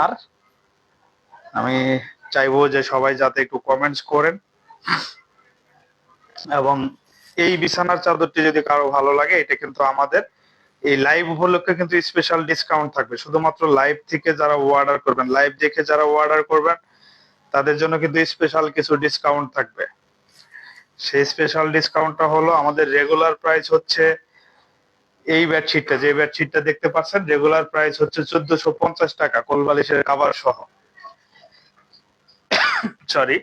আর আমি চাইব যে সবাই যাতে একটু কমেন্টস করেন। এবং এই বিছানার চাদরটি যদি কারও ভালো লাগে, এটা কিন্তু আমাদের। এই লাইভ উপলক্ষে কিন্তু স্পেশাল ডিসকাউন্ট থাকবে। শুধুমাত্র লাইভ থেকে যারা অর্ডার করবেন লাইভ দেখে যারা অর্ডার করবেন, তাদের জন্য কিন্তু স্পেশাল কিছু ডিসকাউন্ট থাকবে। সেই স্পেশাল ডিসকাউন্টটা হলো আমাদের রেগুলার প্রাইস হচ্ছে এই বেডশিটটা যে বেডশিটটা দেখতে পাচ্ছেন রেগুলার প্রাইস হচ্ছে চোদ্দশো পঞ্চাশ টাকা কোলবালিশের কাভার সহ। সরি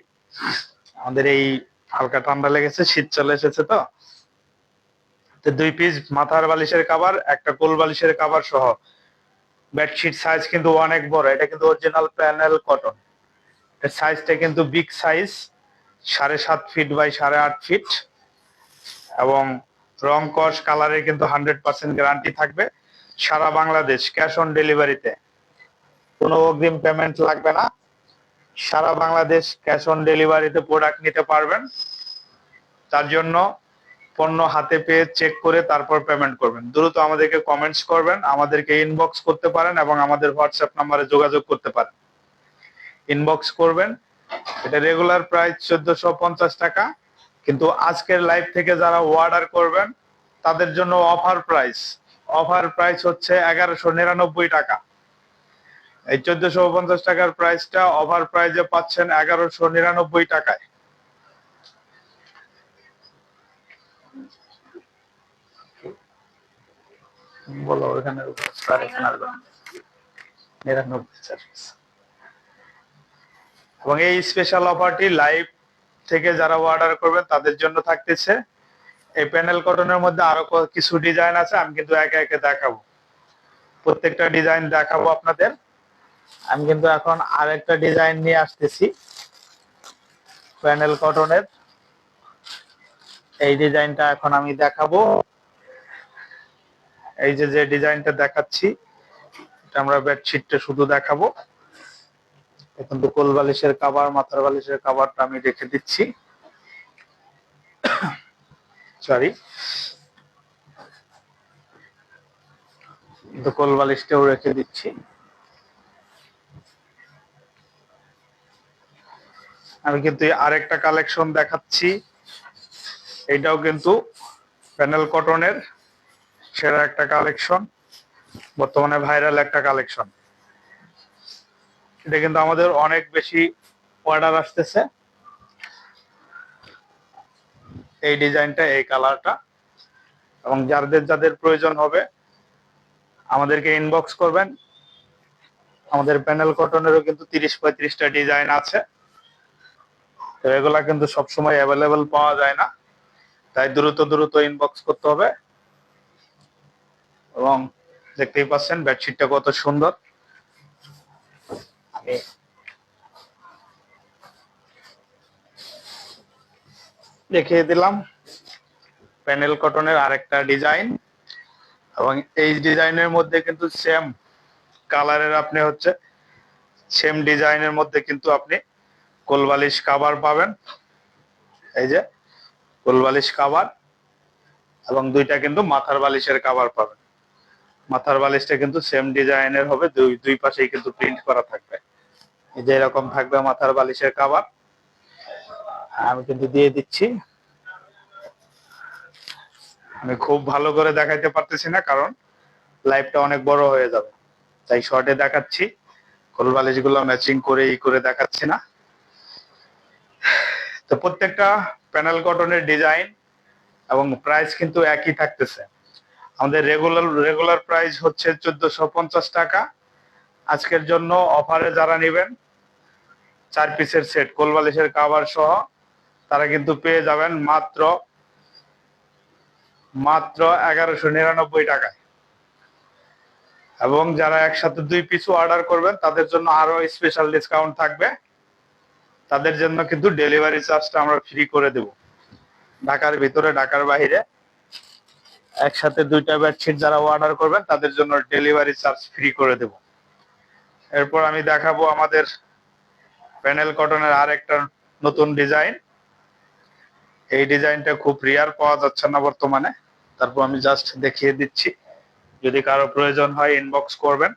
আমাদের এই হালকা ঠান্ডা লেগেছে, শীত চলে এসেছে তো। দুই পিস মাথার বালিশের কাভার একটা কোল বালিশের কাভার সহ। বেডশিট সাইজ কিন্তু অনেক বড়, এটা কিন্তু অরিজিনাল প্যানেল কটন এর সাইজটা কিন্তু বিগ সাইজ সাড়ে সাত ফিট বাই সাড়ে আট ফিট এবং রং কস কালারের কিন্তু হান্ড্রেড পার্সেন্ট গ্যারান্টি থাকবে। সারা বাংলাদেশ ক্যাশ অন ডেলিভারিতে। কোনো অগ্রিম পেমেন্ট লাগবে না। সারা বাংলাদেশ ক্যাশ অন ডেলিভারিতে প্রোডাক্ট নিতে পারবেন। তার জন্য পণ্য হাতে পেয়ে চেক করে তারপর পেমেন্ট করবেন। দ্রুত আমাদেরকে কমেন্টস করবেন, আমাদেরকে ইনবক্স করতে পারেন এবং আমাদের হোয়াটসঅ্যাপ নাম্বারে যোগাযোগ করতে পারেন। ইনবক্স করবেন। এটা রেগুলার প্রাইস চোদ্দশো পঞ্চাশ টাকা। কিন্তু আজকের লাইভ থেকে যারা অর্ডার করবেন, তাদের জন্য অফার প্রাইস অফার প্রাইস হচ্ছে এগারোশো নিরানব্বই টাকা। এই চোদ্দশো পঞ্চাশ টাকার প্রাইসটা অফার প্রাইজে পাচ্ছেন এগারোশো নিরানব্বই টাকায়। বলো এবং এই স্পেশাল অফারটি লাইভ থেকে যারা অর্ডার করবেন, তাদের জন্য থাকতেছে। এই প্যানেল কটনের মধ্যে আরও কিছু ডিজাইন আছে, আমি কিন্তু একে একে দেখাবো। প্রত্যেকটা ডিজাইন দেখাবো আপনাদের। আমি কিন্তু এখন আরেকটা ডিজাইন নিয়ে আসতেছি। প্যানেল কটনের এই ডিজাইনটা এখন আমি দেখাবো। এই যে যে ডিজাইনটা দেখাচ্ছি, এটা আমরা বেডশিটটা শুধু দেখাবো। এখন কোল বালিশের কাবার মাথার বালিশের কাবারটা আমি রেখে দিচ্ছি। সরি কোল বালিশটাও রেখে দিচ্ছি। আমি কিন্তু আরেকটা কালেকশন দেখাচ্ছি। এটাও কিন্তু প্যানেল কটনের সেরা একটা কালেকশন বর্তমানে ভাইরাল একটা কালেকশন এটা কিন্তু আমাদের অনেক বেশি অর্ডার আসতেছে। এই ডিজাইনটা, এই কালারটা। এবং যাদের যাদের প্রয়োজন হবে, আমাদেরকে ইনবক্স করবেন। আমাদের প্যানেল কটনেরও কিন্তু তিরিশ পঁয়ত্রিশটা ডিজাইন আছে। তো এগুলা কিন্তু সবসময় অ্যাভেলেবেল পাওয়া যায় না। তাই দ্রুত দ্রুত ইনবক্স করতে হবে। এবং দেখতেই পাচ্ছেন বেডশিটটা কত সুন্দর। আমি দেখিয়ে দিলাম। প্যানেল কটনের আরেকটা ডিজাইন এবং এই ডিজাইনের মধ্যে কিন্তু সেম কালারের আপনি হচ্ছে সেম ডিজাইনের মধ্যে কিন্তু আপনি কোলবালিশ কাভার পাবেন। এই যে কোলবালিশ কাভার এবং দুইটা কিন্তু মাথার বালিশের কাভার পাবেন। মাথার বালিশটা কিন্তু সেম ডিজাইনের হবে, দুই দুই পাশেই কিন্তু প্রিন্ট করা থাকবে। যে এরকম থাকবে মাথার বালিশের কাভার আমি কিন্তু দিয়ে দিচ্ছি। আমি খুব ভালো করে দেখাইতে পারতেছি না, কারণ লাইভটা অনেক বড় হয়ে যাবে। তাই শর্টে দেখাচ্ছি। কোল বালিশগুলো ম্যাচিং করে ই করে দেখাচ্ছি না। তো প্রত্যেকটা প্যানেল কটনের ডিজাইন এবং প্রাইস কিন্তু একই থাকতেছে। আমাদের রেগুলার রেগুলার প্রাইস হচ্ছে চোদ্দশো টাকা। আজকের জন্য অফারে যারা নেবেন চার পিসের সেট কোলবালিশের কাভার সহ তারা কিন্তু পেয়ে যাবেন মাত্র মাত্র এগারোশো নিরানব্বই টাকায়। এবং যারা একসাথে দুই পিস অর্ডার করবেন, তাদের জন্য আরও স্পেশাল ডিসকাউন্ট থাকবে। তাদের জন্য কিন্তু ডেলিভারি চার্জটা আমরা ফ্রি করে দেব। ঢাকার ভিতরে, ঢাকার বাইরে। একসাথে দুইটা বেডশিট যারা অর্ডার করবেন, তাদের জন্য ডেলিভারি চার্জ ফ্রি করে দেব। এরপর আমি দেখাবো আমাদের প্যানেল কটনের আর একটা নতুন ডিজাইন। এই ডিজাইনটা খুব রিয়ার পাওয়া যাচ্ছে না বর্তমানে। তারপর আমি জাস্ট দেখিয়ে দিচ্ছি। যদি কারও প্রয়োজন হয় ইনবক্স করবেন।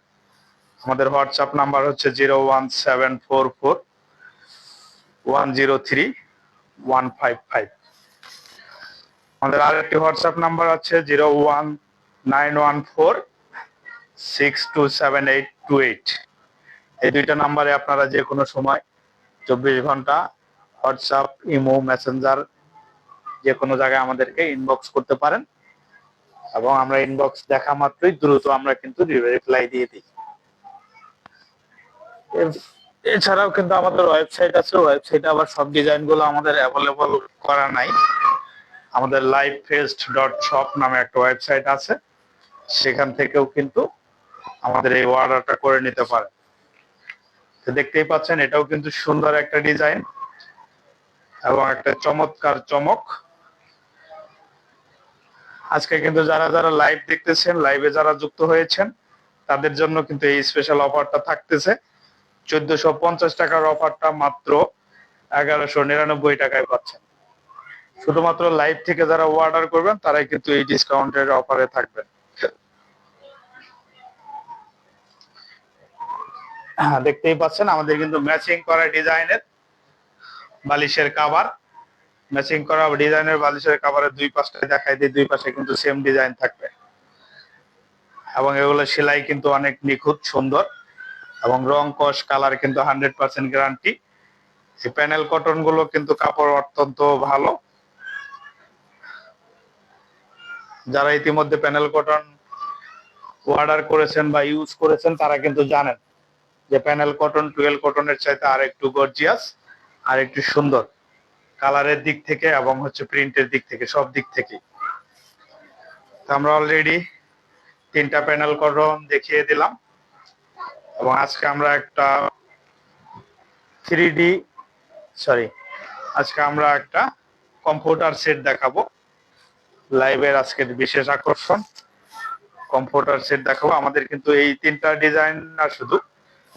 আমাদের হোয়াটসঅ্যাপ নাম্বার হচ্ছে zero one seven four four one zero three one five five আমাদের আরেকটি হোয়াটসঅ্যাপ নাম্বার আছে zero one nine one four six two seven eight two eight এই দুইটা নাম্বারে আপনারা যে কোনো সময় চব্বিশ ঘণ্টা হোয়াটসঅ্যাপ, ইমো, মেসেঞ্জার যে কোনো জায়গায় আমাদেরকে ইনবক্স করতে পারেন এবং আমরা ইনবক্স দেখা মাত্রই দ্রুত আমরা কিন্তু রিপ্লাই দিয়ে দিই। এছাড়াও কিন্তু আমাদের ওয়েবসাইট আছে ওয়েবসাইটে আবার সব ডিজাইনগুলো আমাদের অ্যাভেলেবল করা নাই। আমাদের লাইভ ফেস্ট ডট শপ নামে একটা ওয়েবসাইট আছে, সেখান থেকেও কিন্তু আমাদের এই অর্ডারটা করে নিতে পারে তো দেখতেই পাচ্ছেন, এটাও কিন্তু সুন্দর একটা ডিজাইন এবং একটা চমৎকার চমক। আজকে কিন্তু যারা যারা লাইভ দেখতেছেন, লাইভে যারা যুক্ত হয়েছেন, তাদের জন্য কিন্তু এই স্পেশাল অফারটা থাকতেছে। চোদ্দশো পঞ্চাশ টাকার অফারটা মাত্র এগারোশো নিরানব্বই টাকায় পাচ্ছেন। শুধুমাত্র লাইভ থেকে যারা অর্ডার করবেন, তারাই কিন্তু এই ডিসকাউন্টের অফারে থাকবেন হ্যাঁ দেখতেই পাচ্ছেন, আমাদের কিন্তু ম্যাচিং করা ডিজাইনের বালিশের কাভার ম্যাচিং করা ডিজাইনের বালিশের কাভারের দুই পাশটায় দেখাই দিই, দুই পাশে কিন্তু সেম ডিজাইন থাকবে। এবং এগুলো সেলাই কিন্তু অনেক নিখুঁত, সুন্দর। এবং রং কস কালার কিন্তু হান্ড্রেড পার্সেন্ট গ্যারান্টি এই প্যানেল কটনগুলো কিন্তু কাপড় অত্যন্ত ভালো। যারা ইতিমধ্যে প্যানেল কটন অর্ডার করেছেন বা ইউজ করেছেন, তারা কিন্তু জানেন। যে প্যানেল কটন টুয়েল কটনের চাইতে আর একটু গর্জিয়াস আর একটু সুন্দর কালারের দিক থেকে এবং হচ্ছে প্রিন্টের দিক থেকে, সব দিক থেকে আমরা অলরেডি তিনটা প্যানেল কটন দেখিয়ে দিলাম। এবং আজকে আমরা একটা থ্রি ডি সরি আজকে আমরা একটা কম্পিউটার সেট দেখাবো। লাইভের আজকের বিশেষ আকর্ষণ। কম্পিউটার সেট দেখাবো। আমাদের কিন্তু এই তিনটা ডিজাইন না শুধু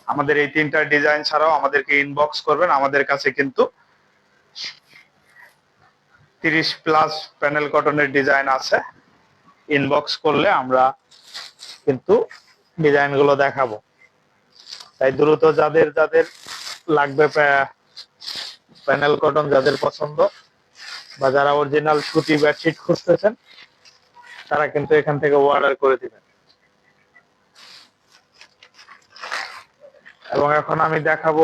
আমাদের এই তিনটা ডিজাইন ছাড়াও আমাদেরকে ইনবক্স করবেন। আমাদের কাছে কিন্তু তিরিশ প্লাস প্যানেল কটনের ডিজাইন আছে। ইনবক্স করলে আমরা কিন্তু ডিজাইনগুলো দেখাবো। তাই দ্রুত যাদের যাদের লাগবে প্যানেল কটন যাদের পছন্দ বা যারা অরিজিনাল সুতি বেডশিট খুঁজতেছেন, তারা কিন্তু এখান থেকে অর্ডার করে দিবেন। এবং এখন আমি দেখাবো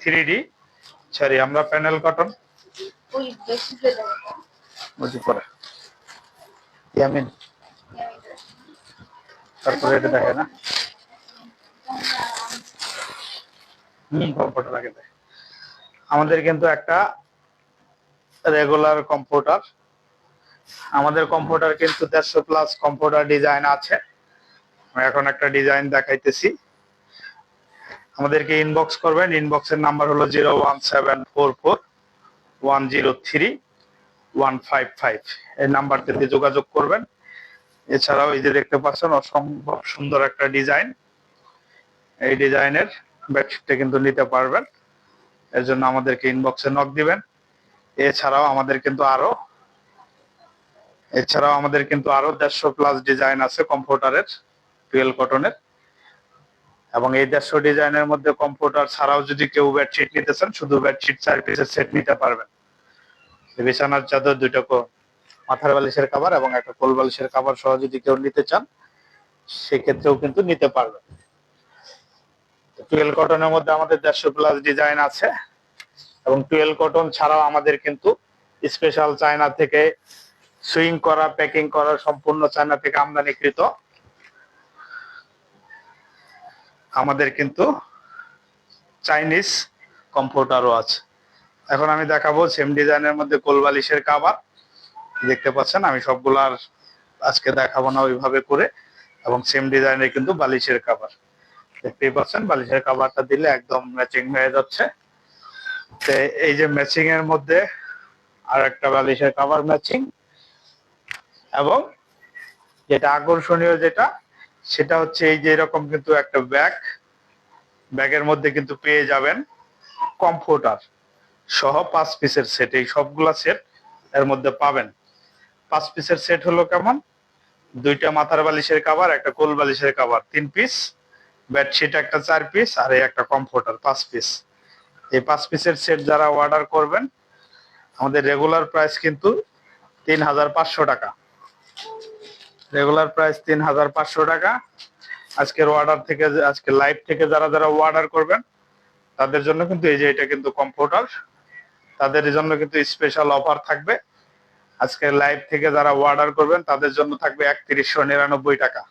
থ্রি ডি সরি আমরা প্যানেল কটন বুঝি পরে। ইয়ামিন। তারপরে এটা দেখে না। হম কম্পিউটার আগে আমাদের কিন্তু একটা রেগুলার কম্পিউটার আমাদের কম্পিউটার কিন্তু দেড়শো প্লাস কম্পিউটার ডিজাইন আছে। এখন একটা ডিজাইন দেখাইতেছি। আমাদেরকে ইনবক্স করবেন। ইনবক্সের নাম্বার হলো zero one seven four four one zero three one five five এই নাম্বারটিতে যোগাযোগ করবেন। এছাড়াও এই যে দেখতে পাচ্ছেন, অসম্ভব সুন্দর একটা ডিজাইন এই ডিজাইনের বেডশিটটা কিন্তু নিতে পারবেন। এর জন্য আমাদেরকে ইনবক্সে নক দিবেন। এছাড়াও আমাদের কিন্তু আরও, এছাড়াও আমাদের কিন্তু আরও দেড়শো প্লাস ডিজাইন আছে কম্পিউটারের টুয়েলভ কটনের এবং এই দেড়শো ডিজাইনের মধ্যে কম্পিউটার ছাড়াও যদি কেউ বেডশিট নিতে চান, শুধু বেডশিট চার পিসের সেট নিতে পারবেন। বিছানার চাদর, দুইটা মাথার বালিশের কাভার এবং একটা কোল বালিশের কাভার সহ যদি কেউ নিতে চান, সেক্ষেত্রেও কিন্তু নিতে পারবেন। টুয়েলভ কটনের মধ্যে আমাদের দেড়শো প্লাস ডিজাইন আছে। এবং টুয়েলভ কটন ছাড়াও আমাদের কিন্তু স্পেশাল চায়না থেকে সুইং করা প্যাকিং করা সম্পূর্ণ চায়না থেকে আমদানিকৃত। আমাদের কিন্তু চাইনিজ কম্পিউটারও আছে। এখন আমি দেখাবো সেম ডিজাইনের মধ্যে কোলবালিশের কাবার দেখতে পাচ্ছেন, আমি সবগুলার আজকে দেখাবো না ওইভাবে করে। এবং সেম ডিজাইনের কিন্তু বালিশের কাবার দেখতেই পাচ্ছেন, বালিশের কাবারটা দিলে একদম ম্যাচিং হয়ে যাচ্ছে। তো এই যে ম্যাচিং এর মধ্যে আর একটা বালিশের কাভার ম্যাচিং এবং যেটা আকর্ষণীয় যেটা, সেটা হচ্ছে এই যে এরকম কিন্তু একটা ব্যাগ ব্যাগের মধ্যে কিন্তু পেয়ে যাবেন কম্পিউটার সহ পাঁচ পিসের সেট এই সবগুলা সেট এর মধ্যে পাবেন। পাঁচ পিসের সেট হলো কেমন? দুইটা মাথার বালিশের কাভার একটা কোল বালিশের কাভার তিন পিস বেডশিট একটা চার পিস আর এই একটা কমফোর্টার পাঁচ পিস এই পাঁচ পিসের সেট যারা অর্ডার করবেন, আমাদের রেগুলার প্রাইস কিন্তু তিন হাজার পাঁচশো টাকা। রেগুলার প্রাইস তিন হাজার পাঁচশো টাকা। আজকের অর্ডার থেকে, আজকে লাইভ থেকে যারা যারা অর্ডার করবেন, তাদের জন্য কিন্তু এই যে এটা কিন্তু কম্পিউটার তাদের জন্য কিন্তু স্পেশাল অফার থাকবে। আজকে লাইভ থেকে যারা অর্ডার করবেন, তাদের জন্য থাকবে একত্রিশশো নিরানব্বই টাকা।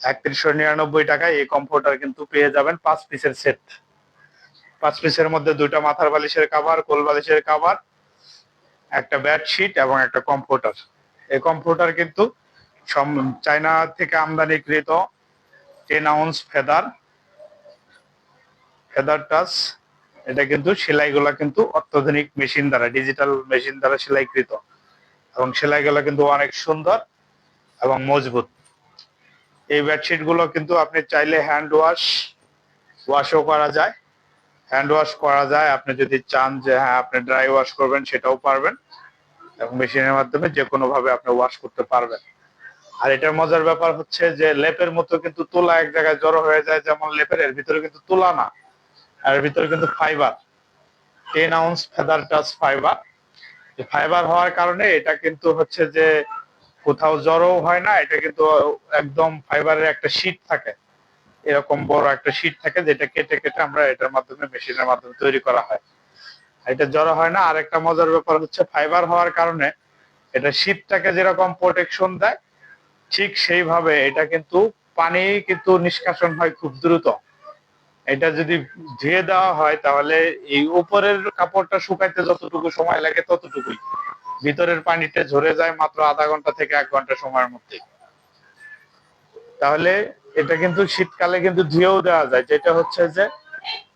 একত্রিশশো নিরানব্বই টাকায় এই কম্পিউটার কিন্তু পেয়ে যাবেন পাঁচ পিসের সেট পাঁচ পিসের মধ্যে দুইটা মাথার বালিশের কাভার কোল বালিশের কাভার একটা বেডশিট এবং একটা কম্পিউটার এই কম্পিউটার কিন্তু চায়না থেকে আমদানিকৃত ten ounce feather feather touch এটা কিন্তু সেলাইগুলা কিন্তু অত্যাধুনিক মেশিন দ্বারা ডিজিটাল মেশিন দ্বারা সেলাইকৃত। এবং সেলাইগুলো কিন্তু অনেক সুন্দর এবং মজবুত। এই বেডশিটগুলো কিন্তু আপনি চাইলে হ্যান্ড ওয়াশ ওয়াশও করা যায়। হ্যান্ড ওয়াশ করা যায়। আপনি যদি চান যে হ্যাঁ আপনি ড্রাই ওয়াশ করবেন, সেটাও পারবেন। এবং মেশিনের মাধ্যমে যে কোনো ভাবে আপনি ওয়াশ করতে পারবেন। আর এটার মজার ব্যাপার হচ্ছে যে, লেপের মতো কিন্তু তোলা এক জায়গায় জড়ো হয়ে যায়, যেমন লেপের, এর ভিতরে কিন্তু তোলা না। আর এর ভিতরে কিন্তু fibre ten ounce feather touch fibre fibre হওয়ার কারণে এটা কিন্তু হচ্ছে যে, কোথাও জড়ো হয় না, এটা কিন্তু একদম ফাইবারের একটা শীট থাকে। এরকম বড় একটা শীট থাকে যেটা কেটে কেটে আমরা এটার মাধ্যমে মেশিনের মাধ্যমে তৈরি করা হয়। এটা জড়ো হয় না আর একটা মজার ব্যাপার হচ্ছে ফাইবার হওয়ার কারণে এটা শীতটাকে যেরকম প্রোটেকশন দেয়, ঠিক সেইভাবে এটা কিন্তু পানি কিন্তু নিষ্কাশন হয় খুব দ্রুত। এটা যদি ধুয়ে দেওয়া হয় তাহলে এই উপরের কাপড়টা শুকাইতে যতটুকু সময় লাগে ততটুকুই। ভিতরের পানিটা ঝরে যায় মাত্র আধা ঘণ্টা থেকে এক ঘণ্টা সময়ের মধ্যে তাহলে এটা কিন্তু শীতকালে কিন্তু ধুয়েও দেওয়া যায়, যেটা হচ্ছে যে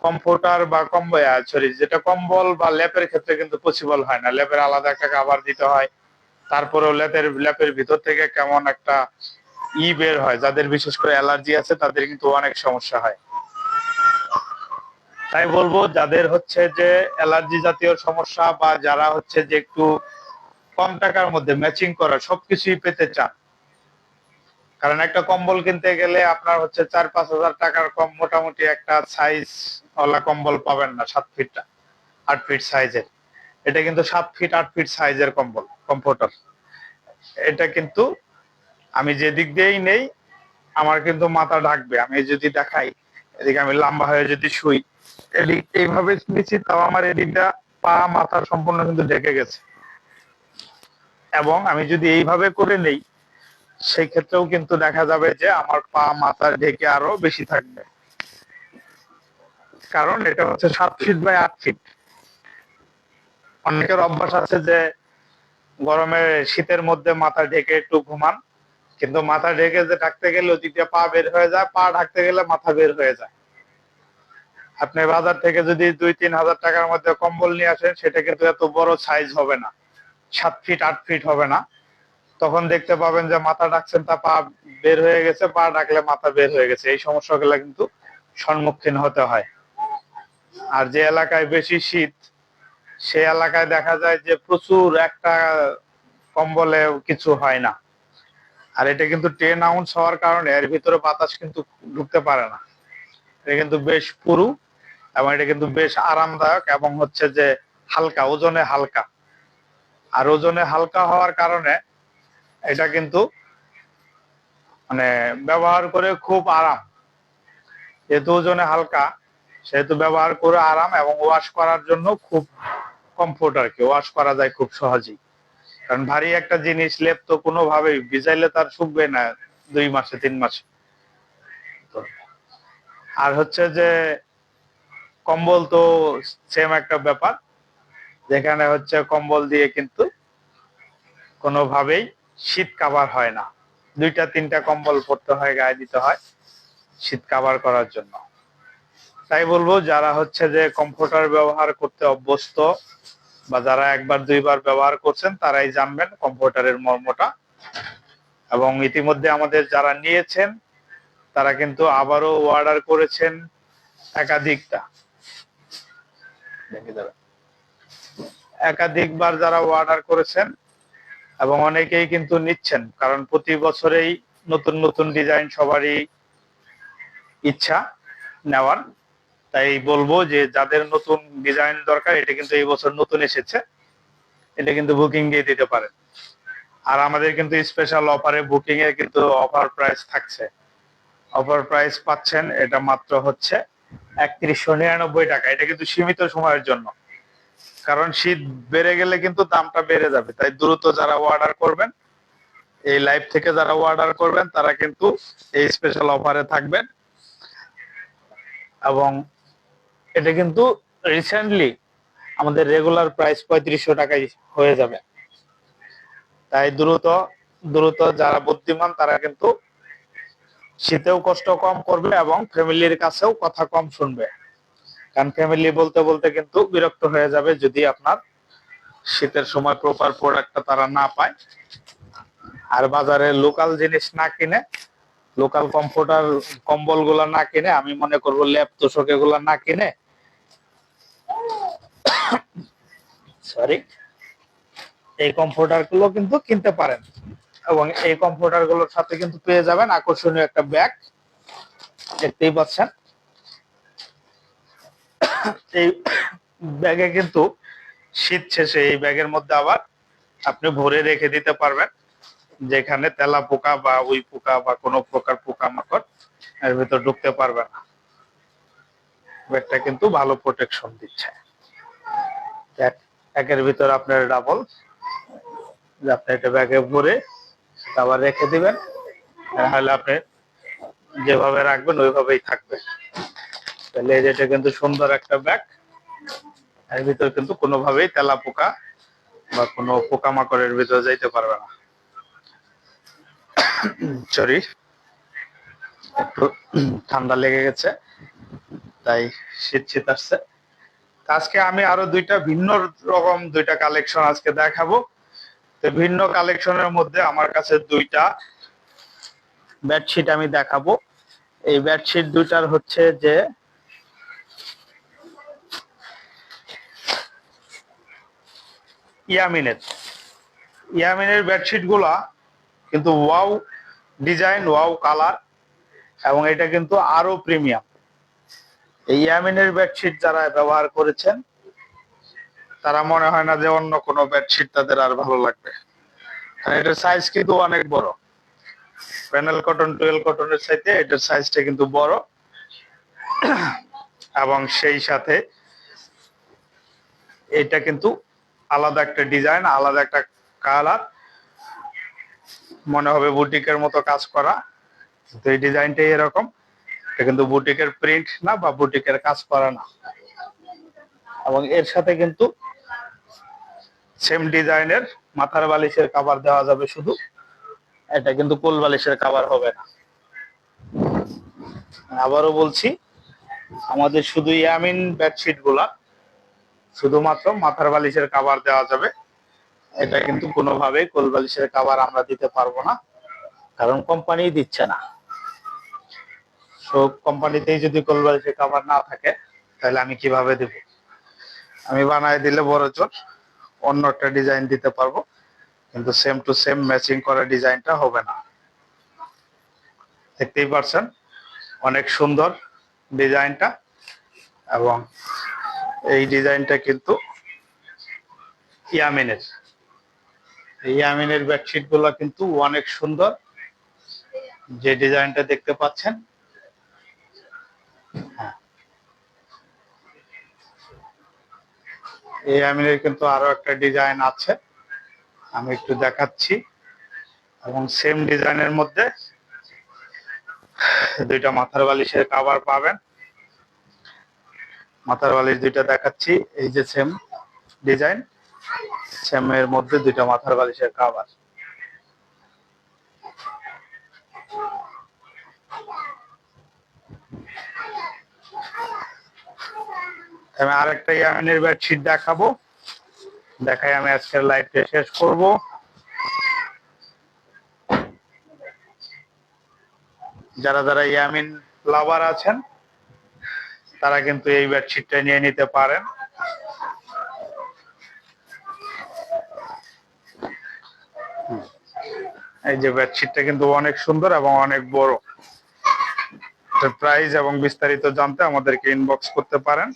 কম্ফোর্টার বা কম্বল সরি যেটা কম্বল বা ল্যাপের ক্ষেত্রে কিন্তু পসিবল হয় না। ল্যাপের আলাদা একটা কাভার দিতে হয়, তারপরেও ল্যাপের ল্যাপের ভিতর থেকে কেমন একটা ই বের হয়, যাদের বিশেষ করে অ্যালার্জি আছে তাদের কিন্তু অনেক সমস্যা হয়। তাই বলব, যাদের হচ্ছে যে অ্যালার্জি জাতীয় সমস্যা বা যারা হচ্ছে যে একটু কম টাকার মধ্যে ম্যাচিং করা সবকিছুই পেতে চান কারণ একটা কম্বল কিনতে গেলে আপনার হচ্ছে চার পাঁচ হাজার টাকার কম মোটামুটি একটা সাইজ ওলা কম্বল পাবেন না, সাত ফিট আট ফিট সাইজের এটা কিন্তু সাত ফিট আট ফিট সাইজের কম্বল কমফোর্টার এটা কিন্তু আমি যে দিক দিয়েই নেই, আমার কিন্তু মাথা ঢাকবে। আমি যদি দেখাই, এদিকে আমি লম্বা হয়ে যদি শুই, এদিক এইভাবে নিচ্ছি তাও আমার এদিকটা পা, মাথা সম্পূর্ণ কিন্তু ঢেকে গেছে। এবং আমি যদি এইভাবে করে নেই সেই ক্ষেত্রেও কিন্তু দেখা যাবে যে আমার পা মাথা ঢেকে আরও বেশি থাকবে। কারণ এটা হচ্ছে সাত ফিট বাই আট ফিট অনেকের অভ্যাস আছে যে গরমে শীতের মধ্যে মাথা ঢেকে একটু ঘুমান, কিন্তু মাথা ঢেকে যে ঢাকতে গেলে ওদিক দিয়ে পা বের হয়ে যায়, পা ঢাকতে গেলে মাথা বের হয়ে যায়। আপনি বাজার থেকে যদি দুই, তিন হাজার টাকার মধ্যে কম্বল নিয়ে আসেন, সেটা কিন্তু এত বড় সাইজ হবে না। সাত ফিট আট ফিট হবে না। তখন দেখতে পাবেন যে মাথা ডাকছেন, তা পা বের হয়ে গেছে, পা ডাকলে মাথা বের হয়ে গেছে। এই সমস্যাগুলো কিন্তু সম্মুখীন হতে হয়। আর যে এলাকায় বেশি শীত, সে এলাকায় দেখা যায় যে প্রচুর একটা কম্বলে কিছু হয় না। আর এটা কিন্তু টেন আউন্স হওয়ার কারণে এর ভিতরে বাতাস কিন্তু ঢুকতে পারে না। এটা কিন্তু বেশ পুরু এবং এটা কিন্তু বেশ আরামদায়ক এবং হচ্ছে যে হালকা, ওজনে হালকা। আর ওজনে হালকা হওয়ার কারণে এটা কিন্তু মানে ব্যবহার করে খুব আরাম। যেহেতু ওজনে হালকা, সেহেতু ব্যবহার করে আরাম এবং ওয়াশ করার জন্য খুব কমফোর্ট আর কি। ওয়াশ করা যায় খুব সহজেই। কারণ ভারী একটা জিনিস লেপ তো কোনোভাবেই ভিজাইলে তার শুকবে না দুই মাসে, তিন মাসে। আর হচ্ছে যে কম্বল তো সেম একটা ব্যাপার। যেখানে হচ্ছে কম্বল দিয়ে কিন্তু কোনোভাবেই শীত কাভার হয় না। দুইটা, তিনটা কম্বল পড়তে হয়, গায়ে দিতে হয় শীত কাভার করার জন্য। তাই বলব, যারা হচ্ছে যে কম্ফোর্টার ব্যবহার করতে অভ্যস্ত বা যারা একবার, দুইবার ব্যবহার করছেন, তারাই জানবেন কম্ফোর্টারের মর্মটা। এবং ইতিমধ্যে আমাদের যারা নিয়েছেন, তারা কিন্তু আবারও অর্ডার করেছেন একাধিকটা। একাধিকবার যারা অর্ডার করেছেন এবং অনেকেই কিন্তু নিচ্ছেন, কারণ প্রতি বছরেই নতুন নতুন ডিজাইন সবারই ইচ্ছা নেওয়ার। তাই বলব যে যাদের নতুন ডিজাইন দরকার, এটা কিন্তু এই বছর নতুন এসেছে, এটা কিন্তু বুকিং দিয়ে দিতে পারেন। আর আমাদের কিন্তু স্পেশাল অফারে বুকিং এ কিন্তু অফার প্রাইস থাকছে। অফার প্রাইস পাচ্ছেন, এটা মাত্র হচ্ছে একত্রিশশো নিরানব্বই টাকা। এটা কিন্তু সীমিত সময়ের জন্য। কারণ শীত বেড়ে গেলে কিন্তু দামটা বেড়ে যাবে। তাই দ্রুত যারা অর্ডার করবেন, এই লাইভ থেকে যারা অর্ডার করবেন, তারা কিন্তু এই স্পেশাল অফারে থাকবেন। এবং এটা কিন্তু রিসেন্টলি আমাদের রেগুলার প্রাইস পঁয়ত্রিশশো টাকায় হয়ে যাবে। তাই দ্রুত দ্রুত যারা বুদ্ধিমান, তারা কিন্তু শীতেও কষ্ট কম করবে এবং ফ্যামিলির কাছেও কথা কম শুনবে। কারণ ফ্যামিলি বলতে বলতে কিন্তু বিরক্ত হয়ে যাবে যদি আপনার শীতের সময় প্রপার প্রোডাক্টটা তারা না পায়। আর বাজারে লোকাল জিনিস না কিনে লোকাল কমফোর্টার কম্বলগুলা না কিনে, আমি মনে করব ল্যাপ তোষক এগুলা না কিনে। সরি এই কমফোর্টারগুলো কিন্তু কিনতে পারেন। এবং এই কমফোর্টারগুলোর সাথে কিন্তু পেয়ে যাবেন আকর্ষণীয় একটা ব্যাগ দেখতেই পাচ্ছেন। এই ব্যাগে কিন্তু শীত শেষে এই ব্যাগের মধ্যে আবার আপনি ভরে রেখে দিতে পারবেন। যেখানে তেলা পোকা বা উই পোকা বা কোনো প্রকার পোকা মাকড় এর ভিতর ঢুকতে পারবে না। ব্যাগটা কিন্তু ভালো প্রোটেকশন দিচ্ছে। এক- একের ভিতর আপনার ডাবল আপনি এটা ব্যাগে ভরে আবার রেখে দিবেন। তাহলে আপনি যেভাবে রাখবেন, ওইভাবেই থাকবে। তাহলে এটা কিন্তু সুন্দর একটা ব্যাগ। এর ভিতর কিন্তু কোনোভাবেই তেলা পোকা বা কোনো পোকামাকড়ের ভিতরে যাইতে পারবে না। সরি একটু ঠান্ডা লেগে গেছে, তাই শীত শীত আসছে। আজকে আমি আরও দুইটা ভিন্ন রকম দুইটা কালেকশন আজকে দেখাবো। তো ভিন্ন কালেকশনের মধ্যে আমার কাছে দুইটা বেডশিট আমি দেখাবো। এই বেডশিট দুইটার হচ্ছে যে ইয়ামিনের। ইয়ামিনের বেডশিটগুলা কিন্তু ওয়াও ডিজাইন, ওয়াও কালার এবং এটা কিন্তু আরও প্রিমিয়াম। এই ইয়ামিনের বেডশিট যারা ব্যবহার করেছেন, তারা মনে হয় না যে অন্য কোনো বেডশিট তাদের আর ভালো লাগবে। এটার সাইজ কিন্তু অনেক বড়। প্যানেল কটন টুয়েল কটনের চাইতে এটার সাইজটা কিন্তু বড়। এবং সেই সাথে এটা কিন্তু আলাদা একটা ডিজাইন, আলাদা একটা কালার। মনে হবে বুটিকের মতো কাজ করা। তো এই ডিজাইনটাই এরকম। এটা কিন্তু বুটিকের প্রিন্ট না বা বুটিকের কাজ করা না। এবং এর সাথে কিন্তু সেম ডিজাইনের মাথার বালিশের কাবার দেওয়া যাবে শুধু। এটা কিন্তু কোল বালিশের কাবার হবে না। আবারও বলছি, আমাদের শুধু ইয়ামিন বেডশিটগুলা শুধুমাত্র মাথার বালিশের কাভার দেওয়া যাবে। এটা কিন্তু কোনোভাবেই কোল বালিশের কাভার আমরা দিতে পারব না, কারণ কোম্পানি দিচ্ছে না। সো কোম্পানিতেই যদি কোল বালিশের কাভার না থাকে, তাহলে আমি কীভাবে দেব? আমি বানায় দিলে বড় জোর অন্য একটা ডিজাইন দিতে পারব, কিন্তু সেম টু সেম ম্যাচিং করা ডিজাইনটা হবে না। দেখতেই পারছেন, অনেক সুন্দর ডিজাইনটা এবং এই ডিজাইনটা কিন্তু ইয়ামিনের। ইয়ামিনের বেডশিটগুলো কিন্তু অনেক সুন্দর। যে ডিজাইনটা দেখতে পাচ্ছেন হ্যাঁ। এই ইয়ামিনের কিন্তু আরও একটা ডিজাইন আছে, আমি একটু দেখাচ্ছি। এবং সেম ডিজাইনের মধ্যে দুইটা মাথার বালিশের কাভার পাবেন। মাথার বালিশ দুইটা দেখাচ্ছি, এই যে সেম ডিজাইন সেম এর মধ্যে দুইটা মাথার বালিশের কাভার আমি আরেকটা ইয়ামিনের বেডশিট দেখাবো। দেখাই আমি আজকের লাইভটা শেষ করব। যারা যারা ইয়ামিন লাভার আছেন তারা কিন্তু এই বেডশিটটা নিয়ে নিতে পারেন। এই যে বেডশিটটা কিন্তু অনেক সুন্দর এবং অনেক বড়। প্রাইস এবং বিস্তারিত জানতে আমাদেরকে ইনবক্স করতে পারেন।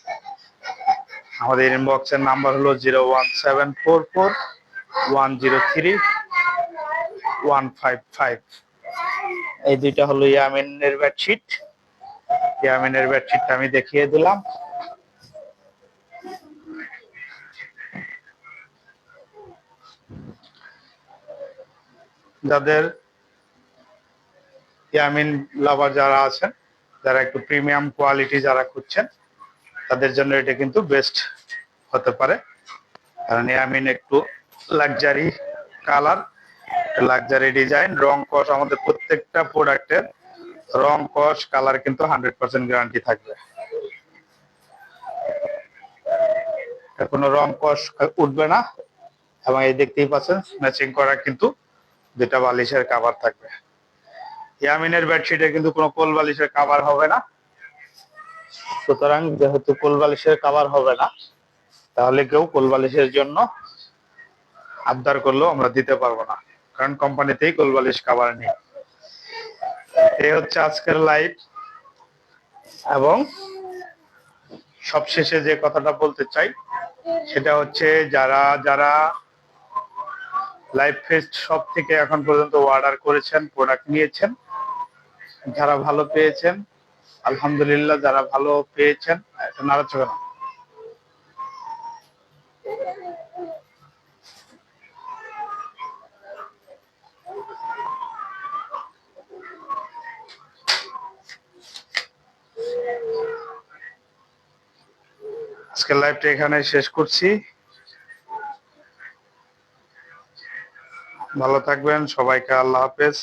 আমাদের ইনবক্স এর নাম্বার হলো zero one seven four four one zero three one five five এই দুইটা হলো ইয়ামিনের বেডশিট ইয়ামিনের বেডশিটটা আমি দেখিয়ে দিলাম। যাদের ইয়ামিন লাভার যারা আছেন, যারা একটু প্রিমিয়াম কোয়ালিটি যারা খুঁজছেন, তাদের জন্য এটা কিন্তু বেস্ট হতে পারে। কারণ ইয়ামিন একটু লাক্সারি কালার, লাক্সারি ডিজাইন, রং কস আমাদের প্রত্যেকটা প্রোডাক্টের রং, কস, কালার কিন্তু হান্ড্রেড পার্সেন্ট গ্যারান্টি থাকবে। কোনো রং, কস উঠবে না এবং এই দেখতেই পাচ্ছেন ম্যাচিং করা কিন্তু দুটা বালিশের কাভার থাকবে। ইয়ামিনের বেডশিটে কিন্তু কোনো কোল বালিশের কাভার হবে না। সুতরাং যেহেতু কোল বালিশের কাভার হবে না, তাহলে কেউ কোল বালিশের জন্য আবদার করলেও আমরা দিতে পারব না, কারণ কোম্পানিতেই কোল বালিশ কাভার নেই। এই হচ্ছে আজকের লাইভ এবং সবশেষে যে কথাটা বলতে চাই, সেটা হচ্ছে যারা যারা লাইভ ফেস্ট সব থেকে এখন পর্যন্ত অর্ডার করেছেন প্রোডাক্ট নিয়েছেন, যারা ভালো পেয়েছেন, আলহামদুলিল্লাহ যারা ভালো পেয়েছেন এটা নাড়াচড়া আজকের লাইভটা এখানে শেষ করছি। ভালো থাকবেন সবাইকে আল্লাহ হাফেজ।